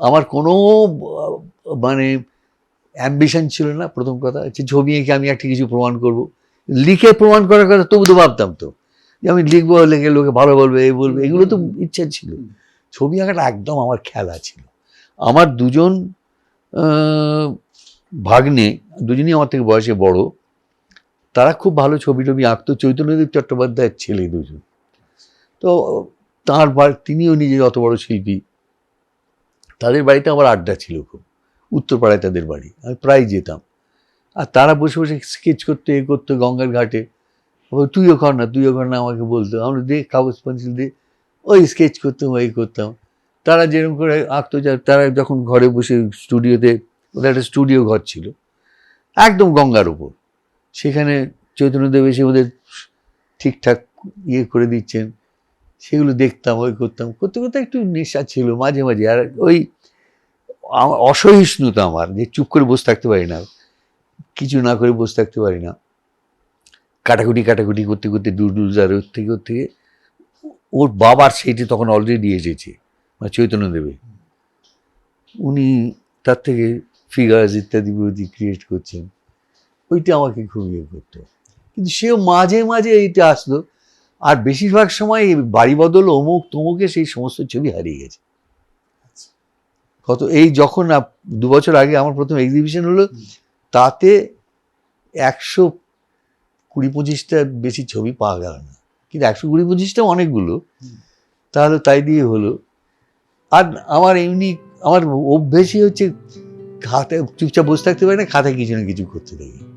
আমার কোনো মানে অ্যাম্বিশন ছিল না, প্রথম কথা। যে ছবি এঁকে আমি একটা কিছু প্রমাণ করব। লিখে প্রমাণ করার কথা তবু তো ভাবতাম তো। যে আমি লিখব, লিখে লোকে ভালো বলবে, এই বলবে, এগুলো তো ইচ্ছা ছিল। ছবি আঁকাটা একদম আমার খেলা ছিল। আমার দুজন ভাগ্নে, দুজনই আমার থেকে বয়সে বড়, তারা খুব ভালো ছবি টবি আঁকতো। চৈতন্যদেব চট্টোপাধ্যায়ের ছেলে দুজন। তো তাঁর তিনিও নিজে অত বড় শিল্পী। তাদের বাড়িতে আমার আড্ডা ছিল খুব। উত্তরপাড়ায় তাদের বাড়ি। আমি প্রায় যেতাম। আর তারা বসে বসে স্কেচ করতে, এ করতো গঙ্গার ঘাটে। তুইও কর না, তুইও কর না, আমাকে বলতো। আমরা দে, কাগজ পেন্সিল দিয়ে ওই স্কেচ করতাম, ওই করতাম। তারা যেরকম করে আঁকতো তারা যখন ঘরে বসে স্টুডিওতে ওদের একটা স্টুডিও ঘর ছিল। একদম গঙ্গার উপর। সেখানে চৈতন্যদেব এসে ওদের ঠিকঠাক ইয়ে করে দিচ্ছেন। সেগুলো দেখতাম, ওই করতাম। করতে করতে একটু নেশা ছিল মাঝে মাঝে। আর ওই অসহিষ্ণুতা আমার, যে চুপ করে বসে থাকতে পারি না, কিছু না করে বসে থাকতে পারি না। কাটাকুটি কাটাকুটি করতে করতে যার ওর থেকে ওর থেকে ওর বাবার সেইটি তখন অলরেডি এসেছে মানে চৈতন্যদেবে। উনি তার থেকে ফিগার্স ইত্যাদি ইত্যাদি ক্রিয়েট করছেন। ওইটা আমাকে খুব ইয়ে করতো। কিন্তু সেও মাঝে মাঝে এইটা আসলো। আর বেশিরভাগ সময় এই বাড়ি বদল অমুক তমুকে সেই সমস্ত ছবি হারিয়ে গেছে। কত এই যখন দু বছর আগে আমার প্রথম এক্সিবিশন হলো তাতে একশো কুড়ি পঁচিশটা বেশি ছবি পাওয়া গেল না। কিন্তু একশো কুড়ি পঁচিশটা অনেকগুলো। তাহলে তাই দিয়ে হলো। আর আমার এমনি আমার অভ্যেসই হচ্ছে খাতায় চুপচাপ বসে থাকতে পারি না খাতায় কিছু না কিছু করতে থাকি।